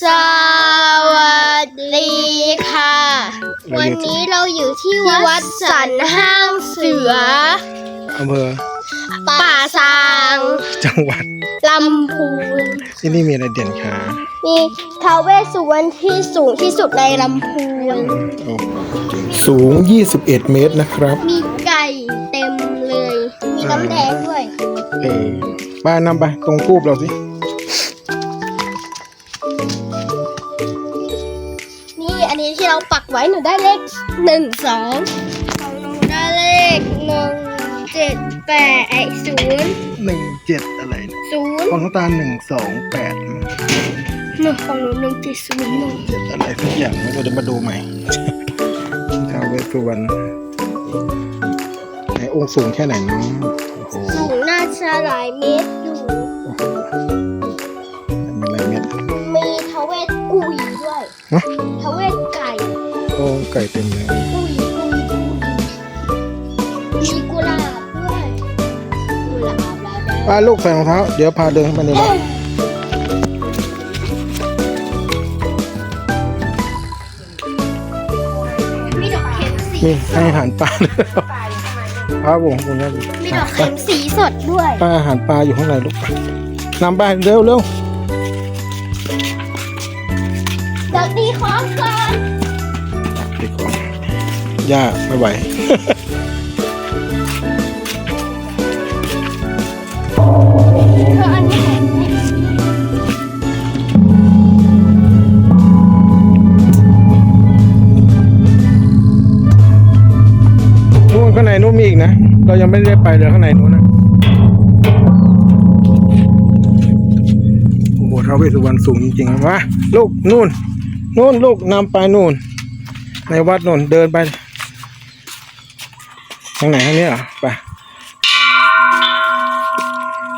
สวัสดีค่ะวันนี้เราอยู่ที่วัดสันห้างเสือ อำเภอป่าซางจังหวัดลำพูน ที่นี่มีอะไรเด่นคะมีท้าวเวสสุวรรณที่สูงที่สุดในลำพูน โอ้สูง 21 เมตรนะครับ มีไก่เต็มเลย มีน้ำแดงด้วย เออป้านำไปตรงทูบเราสิ เราปักไว้หนูได้เลขหนึ่งสองของหนูได้เลขหนึ่งเจ็ดแปดไอศูนย์17อะไรนะศูนย์ของน้องตาล128หนึ่งของหนูหนึ่งเจ็ดศูนย์หนึ่ง7อะไรสักอย่างเราจะมาดูใหม่ท้าวเวสสุวรรณไหนองค์สูงแค่ไหนเนาะโอ้โหสูงน่าจะหลายเมตรอยู่โอ้โหมันอะไรเม็ดมีทาวเวสกุยด้วยฮะทาวเวส ไก่โอ้ไก่เต็มเลยกุยกุยกุยมีกุหลาบด้วยกุหลาบไปลูกใส่รองเท้า เดี๋ยวพาเดินเข้าไปในวัดมีดอกเข็มสีนี่ให้อาหารปลาด้วยพระวงคุณนี่ยมีดอกเข็มสีสดด้วยป้าอาหารปลาอยู่ข้างในลูกนำไปเร็วเร็วดอกดีคอสก่อน ด็กก่อนย่าไม่ไหว นู่นข้างในนู่นมีอีกนะ เรายังไม่ได้ไปเลยข้างในนู้นนะโอ้โหท้าวเวสสุวรรณสูงจริงๆวะลูกนู่นนู่นลูกนำไปนู่น ในวัดนู่นเดินไปทางไหนทางนี้เหรอไป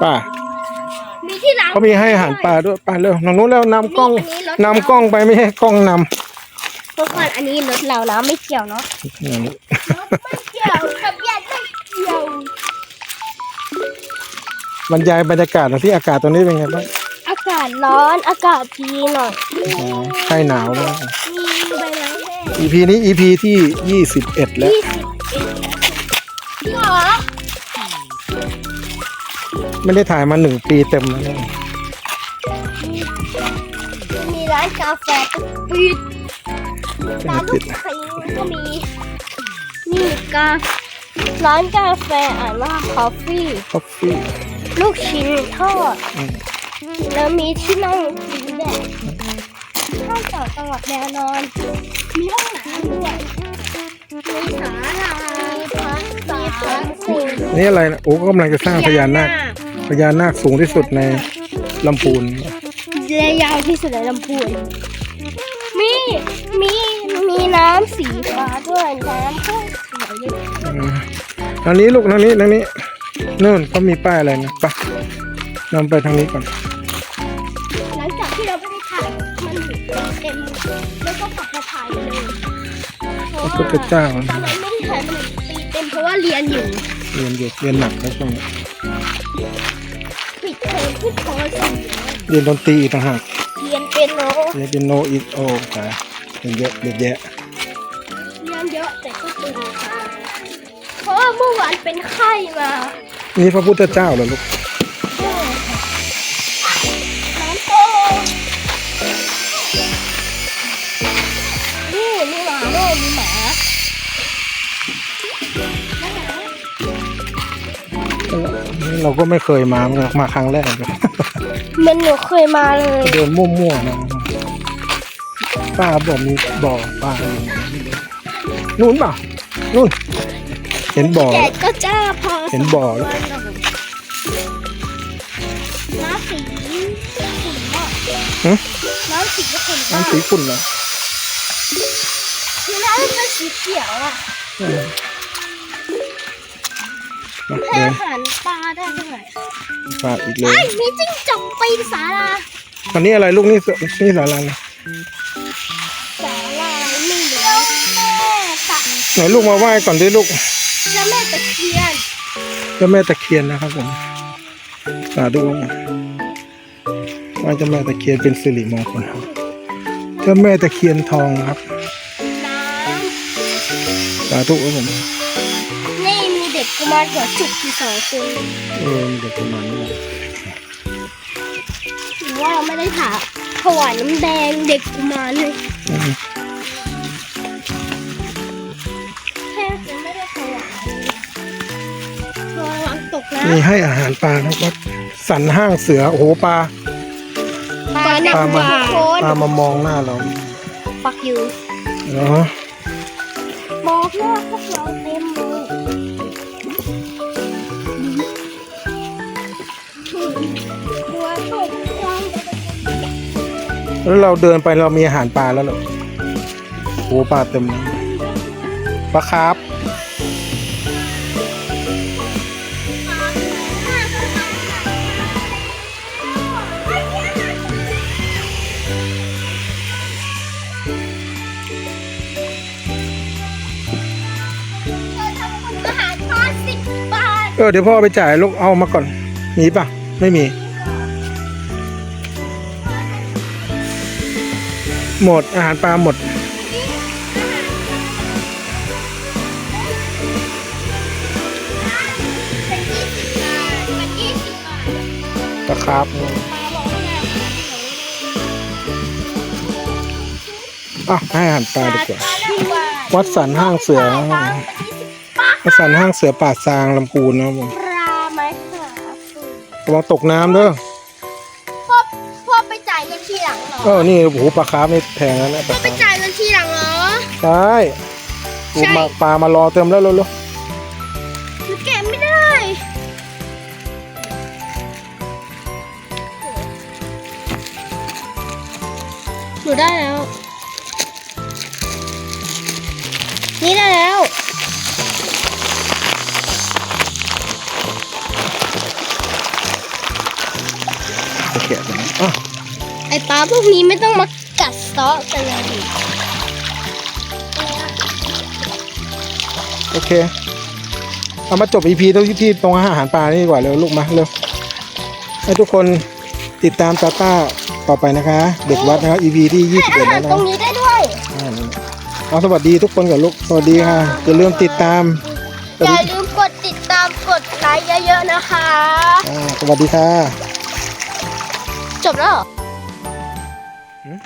ป้ามีที่ล้างเขามีให้อาหารปลาด้วยไปเร็วทางนู้นแล้วนำกล้องนี่อันนี้รถนำกล้องไปไม่ใช่กล้องนทุกคนอันนี้รถเรานะไม่เกี่ยวเนาะำนั่นไม่เกี่ยวทะเบียนไม่เกี่ยวบรรยายบรรยากาศหน่อยที่อากาศตรงนี้เป็นไงบ้างอากาศร้อนอากาศดีหน่อยอ๋อใช่หนาวแล้วมีใบไม้แห้ง EP นี้ EP ที่ 21 แล้วยี่สิบเอ็ดจริงเหรอไม่ได้ถ่ายมาหนึ่งปีเต็มแล้วเนี่ยมีร้านกาแฟก็ปิดเป็นร้านอาลูทิกตย์ชิ้นก็มี นี่การ้านกาแฟอ่านว่า coffee คอฟฟี่ลูกชิ้นทอด แล้วมีที่นั่งสีแดงข้าวเสาตลอดแนวนอน มีห้องน้ำด้วยมีศาลามีพระมีพระสิงนี่อะไรนะโอ้ก็กำลังจะสร้างพญานาคพญานาคสูงที่สุดในลำพูน และยาวที่สุดในลำพูน มี มี มีน้ำสีฟ้าด้วยน้ำก็สวยเลยอืมทางนี้ลูกทางนี้ทางนี้นู่นเขามีป้ายอะไรนะไปนำไปทางนี้ก่อน ราะพระว่าพุทธเจ้าตอนนั้นไม่ได้ถ่ายมันตีเต็มเพราะว่าเรียนอยู่เรียนอยู่เรียนหนักแล้วช่วงนี้ปิดเทอมขึ้นป .4 เรียนดนตรีอีกต่างหากเรียนเป็นโนเรียนเป็นโนอีกโอ้ตายเรียนเยอะเยอะแยะเรียนเยอะแต่ก็ตื่นสายเพราะว่าเมื่อวานเป็นไข้มานี่พระพุทธเจ้าเหรอลูก เราก็ไม่เคยมาเหมือนกันมาครั้งแรกเลยมันหนูเคยมาเลยเดินมั่วๆนะป้าบอกมีบ่อป้าอยู่นู่นเปล่านู่น เห็นบ่อแดแล้วดก็จ้าพอเห็นบ่อแล้วน้ำสีขุ่นมากหึน้ำสีขุ่นมากน้ำสีขุ่นเหรอคือน้ำมันเป็นสีเขียวอะอื มมาให้เดินอาหารปลาได้ด้วยป้าอีกเลไอ้ยยมีจิ้งจกปีนศาลาอันนี้อะไรลูกนี่สนี่สาราเลยศาลานี่เจ้าแม่ตะไหนลูกมาไหว้ก่อนดิลูกเจ้าแม่ตะเคียนเจ้าแม่ตะเคียนนะครับผมสาธุไหว้เจ้าแม่ตะเคียนเป็นสิริมงคลครับเจ้าแม่ตะเคียนทองครับน้สาธุครับผมำนี่มีเด็ กกุมารหัวจุกอยู่สองคนเออเด็กประมาณนี้หรือว่าเราไม่ได้ถาถวายน้ำแดงเด็กกุมารเลยแค่จะไม่ได้ถวายระวังตกนะนี่ให้อาหารปลานะครับสันห้างเสือโอ้โหปลาปลาหนักปลามากว่าโคนปลามามองหน้าเราปักอยู่เนาะมองหน้าพวกเราเต็มเลย แล้วเราเดินไปเรามีอาหารปลาแล้วเหรอโอ้โหปลาเต็มเลยปลาคาร์ฟอาหารทอดสิบบาทเออเดี๋ยวพ่อไปจ่ายลูกเอามาก่อน มีปะไม่มี หมดอาหารปลาหมดเป็นยี่สิบบาทเป็นยี่สิบบาทปลาคาร์ฟปลาบอกว่าอะให้อาหารปลาดีกว่าสิบบาทวัดสันห้างเสือนะครับผมวัดสันห้างเสือป่าซางลำพูนนะครับผมปลาไหมคะระวังตกน้ำเด้อพ่อ เหรอเออนี่โอ้โหปลาคาร์ฟนี่แพงแล้วนะปพ่ลาอไปคาร์ฟจ่ายเงินทีหลังเหรอ ใช่โอ้ใช่ มาปลามารอเต็มแล้วเร็วหนูเก็บไม่ได้หนูได้แล้ว นี่ได้แล้ว ๆจะแกะกันอะไอปลาพวกนี้ไม่ต้องมากัดเซาะกันเลยโอเค เอามาจบ EP ตรงที่ที่ตรงอาหารปลานี่ดีกว่าเร็วลูกมาเร็วให้ทุกคนติดตามตาต้าต่อไปนะคะ เด็กวัดนะครับ EP ที่ให้อา21หารแล้วนะตรงนี้ได้ด้วยอ่านี่เอาสวัสดีทุกคนกับลูกสวัสดีค่ะอย่าลืมติดตามอย่าลืมกดติดตามกดไลค์เยอะๆนะคะอ่าสวัสดีค่ะ จบแล้ว 嗯。